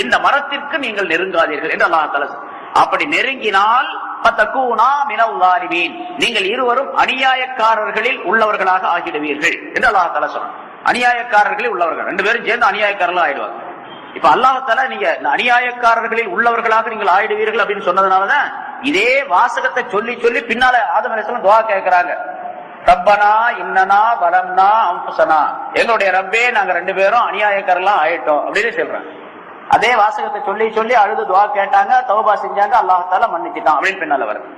இந்த மரத்திற்கு நீங்கள் நெருங்காதீர்கள் என்று அல்லாஹ் தஆலா அப்படி நெருங்கினால் நீங்கள் இருவரும் அநியாயக்காரர்களில் உள்ளவர்களாக ஆகிடுவீர்கள் என்று அல்லாஹ் சொன்னார் அநியாயக்காரர்களில் உள்ளவர்கள். ரெண்டு பேரும் சேர்ந்து அநியாயக்காரர்கள் ஆயிடுவாங்க. இப்ப அல்லாஹால நீங்க இந்த அநியாயக்காரர்களில் உள்ளவர்களாக நீங்கள் ஆயிடுவீர்கள் அப்படின்னு சொன்னதுனாலதான் இதே வாசகத்தை சொல்லி சொல்லி பின்னால ஆதம் துவா கேட்கிறாங்க ரப்பனா இன்னனா வலம்னா அம்புசனா. எங்களுடைய ரப்பே நாங்க ரெண்டு பேரும் அநியாயக்காரர்களா ஆயிட்டோம் அப்படின்னு சொல்றாங்க. அதே வாசகத்தை சொல்லி சொல்லி அழுது துவா கேட்டாங்க தௌபா செஞ்சாங்க அல்லாஹால மன்னிச்சுட்டான் அப்படின்னு பின்னால வருது.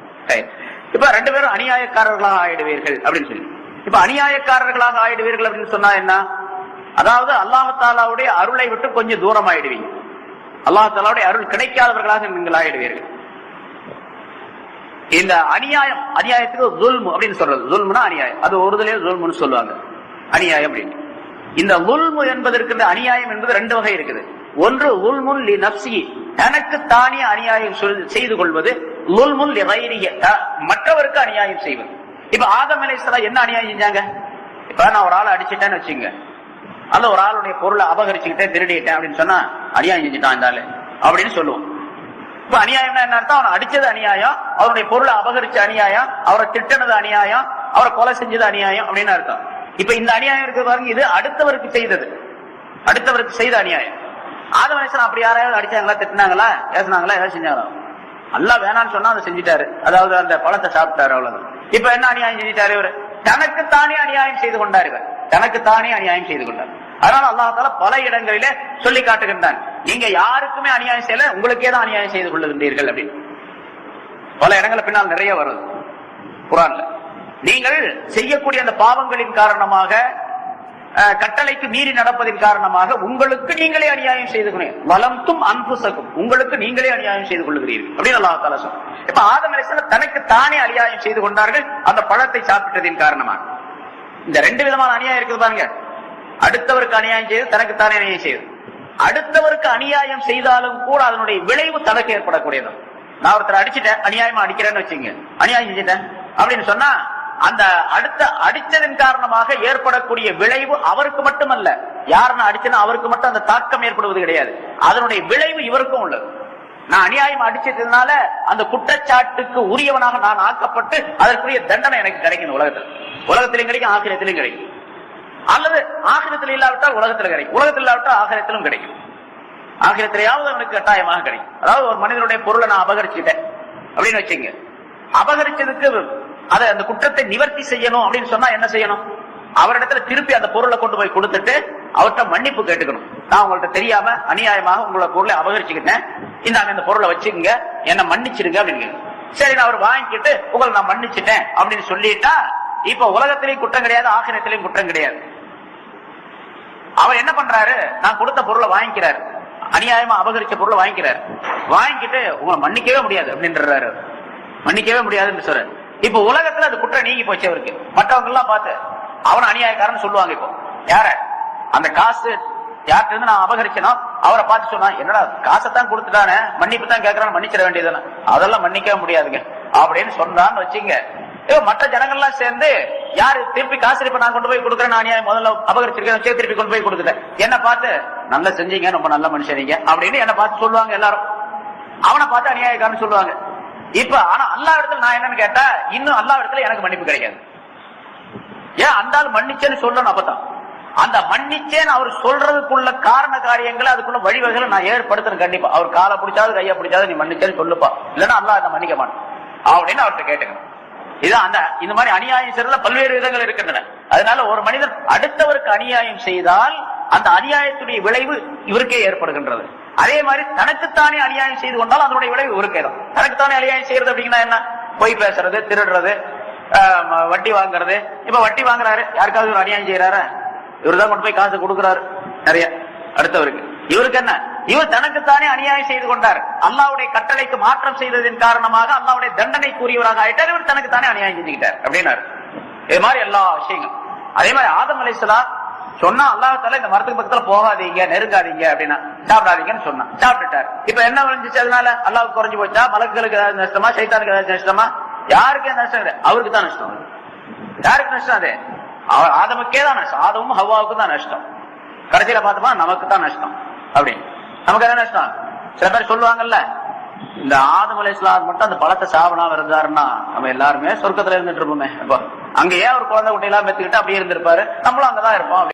இப்ப ரெண்டு பேரும் அநியாயக்காரர்களாக ஆயிடுவீர்கள் அப்படின்னு சொல்லி. இப்ப அநியாயக்காரர்களாக ஆயிடுவீர்கள் அப்படின்னு சொன்னா என்ன? அதாவது அல்லாஹாலாவுடைய அருளை விட்டு கொஞ்சம் தூரம் ஆயிடுவீங்க அல்லாஹாலாவுடைய அருள் கிடைக்காதவர்களாக நீங்கள் ஆயிடுவீர்கள். இந்த அநியாயம் அநியாயத்துக்கு ஜுல்மு அப்படின்னு சொல்றது. ஜுல்முனா அநியாயம். அது ஒருதலே ஜுல்முன்னு சொல்லுவாங்க. அநியாயம் அப்படின்னு. இந்த உல்மு என்பதற்கு இந்த அநியாயம் என்பது ரெண்டு வகை இருக்குது. ஒன்று உல்முல் லி நப்சி தனக்கு தானே அநியாயம் சொல்- செய்து கொள்வது. உல்முல் லி கைரிஹி, மற்றவருக்கு அநியாயம் செய்வது. இப்ப ஆதம் சில என்ன அநியாயம் செஞ்சாங்க? இப்ப நான் ஒரு ஆளை அடிச்சிட்டேன்னு வச்சுங்க அல்ல ஒரு ஆளுடைய பொருளை அபகரிச்சுக்கிட்டே திருடிட்டேன் அப்படின்னு சொன்னா அநியாயம் செஞ்சுட்டான் இந்த ஆளு. அப்படின்னு சொல்லுவோம். இப்ப அநியாயம்னா என்ன அர்த்தம்? அவனை அடிச்சது அநியாயம் அவருடைய பொருளை அபகரிச்ச அநியாயம் அவரை திட்டினது அநியாயம் அவரை கொலை செஞ்சது அநியாயம் அப்படின்னு அர்த்தம். இப்ப இந்த அநியாயம் இருக்கு பாருங்க இது அடுத்தவருக்கு செய்தது. அடுத்தவருக்கு செய்த அநியாயம். ஆதம் அப்படி யாராவது அடிச்சாங்களா திட்டினாங்களா? பேசினாங்களா ஏதாவது செஞ்சாங்களா? அல்லா வேணாம்னு சொன்னா அதை செஞ்சுட்டாரு. அதாவது அந்த பழத்தை சாப்பிட்டாரு அவ்வளவுதான். இப்ப என்ன அநியாயம் செஞ்சிட்டாரு இவரு? தனக்குத்தானே அநியாயம் செய்து கொண்டார் இவர். தனக்குத்தானே அநியாயம் செய்து கொண்டார். அதனால அல்லாஹால பல இடங்களிலே சொல்லி காட்டுகின்றான். நீங்க யாருக்குமே அநியாயம் செய்யல உங்களுக்கே தான் அநியாயம் செய்து கொள்ளுகின்றீர்கள் அப்படின்னு. பல இடங்களை பின்னால் நிறைய வருது. குரான்ல. நீங்கள் செய்யக்கூடிய அந்த பாவங்களின் காரணமாக கட்டளைக்கு மீறி நடப்பதின் காரணமாக உங்களுக்கு நீங்களே அநியாயம் செய்து கொள்ளுங்கள் வளம்தும் அன்புசக்கும் உங்களுக்கு நீங்களே அநியாயம் செய்து கொள்ளுகிறீர்கள். அப்படின்னு அல்லாஹ் தாலா சொல்றான் இப்ப ஆதம் தனக்கு தானே அநியாயம் செய்து கொண்டார்கள் அந்த பழத்தை சாப்பிட்டதின் காரணமாக. இந்த ரெண்டு விதமான அநியாயம் இருக்குது பாருங்க. அடுத்தவருக்கு அநியாயம் செய்து தனக்கு தானே அநியாயம் செய்து. அடுத்தவருக்கு அநியாயம் செய்தாலும் கூட அதனுடைய விளைவு தனக்கு ஏற்படக்கூடியது. நான் ஒருத்தர் அடிச்சிட்டேன் அநியாயமா அடிக்கிறேன்னு வச்சுங்க அநியாயம் செஞ்சுட்டேன். அப்படின்னு சொன்னா அந்த அடுத்த அடிச்சதன் காரணமாக ஏற்படக்கூடிய விளைவு அவருக்கு மட்டுமல்ல. யார் நான் அடிச்சேன்னா அவருக்கு மட்டும் அந்த தாக்கம் ஏற்படுவது கிடையாது. அதனுடைய விளைவு இவருக்கும் உள்ளது. நான் அநியாயம் அடிச்சதுனால அந்த குற்றச்சாட்டுக்கு உரியவனாக நான் ஆக்கப்பட்டு அதற்குரிய தண்டனை எனக்கு கிடைக்கும் உலகத்தில். உலகத்திலும் கிடைக்கும் ஆசிரியத்திலும் கிடைக்கும். அல்லது ஆகிரத்தில் இல்லாவிட்டால் உலகத்தில் கிடைக்கும். உலகத்தில் இல்லாவிட்டால் ஆகிரத்திலும் கிடைக்கும். ஆகிரத்திலேயாவது அவனுக்கு கட்டாயமாக கிடைக்கும். அதாவது ஒரு மனிதனுடைய பொருளை நான் அபகரிச்சுட்டேன். அப்படின்னு வச்சுங்க அபகரிச்சதுக்கு அதை அந்த குற்றத்தை நிவர்த்தி செய்யணும் அப்படின்னு சொன்னா என்ன செய்யணும்? அவரிடத்துல திருப்பி அந்த பொருளை கொண்டு போய் கொடுத்துட்டு அவர்கிட்ட மன்னிப்பு கேட்டுக்கணும். நான் உங்கள்ட்ட தெரியாம அநியாயமாக உங்களை பொருளை அபகரிச்சுக்கிட்டேன். இந்தாங்க இந்த பொருளை வச்சுக்கோங்க. என்ன மன்னிச்சிருங்க அப்படின்னு சரி நான் அவர் வாங்கிக்கிட்டு உங்களை நான் மன்னிச்சிட்டேன் அப்படின்னு சொல்லிட்டா இப்ப உலகத்திலையும் குற்றம் கிடையாது ஆகிரத்திலையும் குற்றம் கிடையாது. அவர் என்ன பண்றாரு? நான் கொடுத்த பொருளை வாங்கிக்கிறாரு. அநியாயமா அபகரிச்ச பொருளை வாங்கிக்கிறாரு. வாங்கிக்கிட்டு உங்களை மன்னிக்கவே முடியாது அப்படின்றாரு. மன்னிக்கவே முடியாதுன்னு சொல்றாரு. இப்ப உலகத்துல அது குற்றம் நீங்கி போச்சு அவருக்கு. மற்றவங்க எல்லாம் பார்த்து அவன் அநியாயக்காரன் சொல்லுவாங்க இப்போ. யார? அந்த காசு யார்கிட்ட இருந்து நான் அபகரிச்சனோ அவரை பார்த்து சொன்னா என்னடா காசைத்தான் கொடுத்துட்டானே மன்னிப்பு தான் கேட்கறான்னு மன்னிச்சிட வேண்டியதுதானே? அதெல்லாம் மன்னிக்கவே முடியாதுங்க. அப்படின்னு சொன்னான்னு வச்சுங்க. ஏ, மற்ற ஜனங்கள்லாம் சேர்ந்து யாரு திருப்பி காசு இப்ப நான் கொண்டு போய் கொடுக்குறேன் நான் அநியாயம் முதல்ல அபகரிச்சிருக்கேன் திருப்பி கொண்டு போய் கொடுக்குறேன்? என்ன பார்த்து நல்லா செஞ்சீங்க ரொம்ப நல்ல மனுஷனீங்க அப்படின்னு என்ன பார்த்து சொல்லுவாங்க எல்லாரும். அவனை பார்த்து அநியாயக்காரன்னு சொல்லுவாங்க. இப்ப ஆனா அல்லா இடத்துல நான் என்னன்னு கேட்டா இன்னும் அல்லா இடத்துல எனக்கு மன்னிப்பு கிடைக்காது. ஏன் அந்த மன்னிச்சேன்னு சொல்லணும் அப்பதான். அந்த மன்னிச்சேன்னு அவர் சொல்றதுக்குள்ள காரண காரியங்களை அதுக்குள்ள வழிவகைகளை நான் ஏற்படுத்துறேன் கண்டிப்பா. அவர் காலை பிடிச்சாது கையை பிடிச்சாது நீ மன்னிச்சேன்னு சொல்லுப்பா. இல்லைன்னா அல்லாஹ் அதை மன்னிக்க மாட்டேன். அப்படின்னு அவர்கிட்ட கேட்டுக்கணும். இதான் அந்த இந்த மாதிரி அநியாயம் செய்யறதுல பல்வேறு விதங்கள் இருக்கின்றன. அதனால ஒரு மனிதன் அடுத்தவருக்கு அநியாயம் செய்தால் அந்த அநியாயத்துடைய விளைவு இவருக்கே ஏற்படுகின்றது. அதே மாதிரி தனக்குத்தானே அநியாயம் செய்து கொண்டால் அதனுடைய விளைவு இவருக்கே தான் தனக்குத்தானே அநியாயம் செய்யறது அப்படின்னா என்ன? பொய் பேசுறது திருடுறது வட்டி வாங்குறது. இப்ப வட்டி வாங்குறாரு. யாருக்காவது ஒரு அநியாயம் செய்யறாரு இவர்தான் கொண்டு போய் காசு கொடுக்குறாரு. நிறைய அடுத்தவருக்கு. இவருக்கு என்ன? இவர் தனக்குத்தானே அநியாயம் செய்து கொண்டார். அல்லாவுடைய கட்டளைக்கு மாற்றம் செய்ததன் காரணமாக அல்லாவுடைய தண்டனைக்குரியவராக ஆயிட்டார். இவர் தனக்குத்தானே அநியாயம் செஞ்சுக்கிட்டார். அப்படின்னாரு. இது மாதிரி எல்லா விஷயங்களும். அதே மாதிரி ஆதம் அலைஹிஸ்ஸலாம் சொன்னா அல்லாஹால இந்த மரத்துக்கு பக்கத்துல போகாதீங்க நெருங்காதீங்க அப்படின்னா சாப்பிடாதீங்கன்னு சொன்னா சாப்பிட்டுட்டார். இப்ப என்ன விளைஞ்சிச்சு அதனால? அல்லாவுக்கு குறைஞ்சு போச்சா? மலக்குகளுக்கு ஏதாவது நஷ்டமா? சைத்தானுக்கு ஏதாவது நஷ்டமா? யாருக்கு நஷ்டம் இல்லை. அவருக்கு தான் நஷ்டம். யாருக்கு நஷ்டம் அது? அவர் ஆதமுக்கே தான் நஷ்டம். ஆதமும் ஹவாவுக்கும் தான் நஷ்டம். கடைசியில பார்த்தோமா நமக்கு தான் நஷ்டம். அப்படின்னு. நமக்கு என்ன நஷ்டம் சில பேர் சொல்லுவாங்கல்ல இந்த ஆதம் அலைஹிஸ்ஸலாம் மட்டும் அந்த பழத்தை சாப்பிடாம இருந்தாருன்னா நம்ம எல்லாருமே சொர்க்கத்துல இருந்துட்டு இருப்போமே. அங்க அங்கேயே ஒரு குழந்தை குட்டையெல்லாம் பெத்துக்கிட்டு அப்படியே இருந்திருப்பாரு. நம்மளும் அங்கதான் இருப்போம்.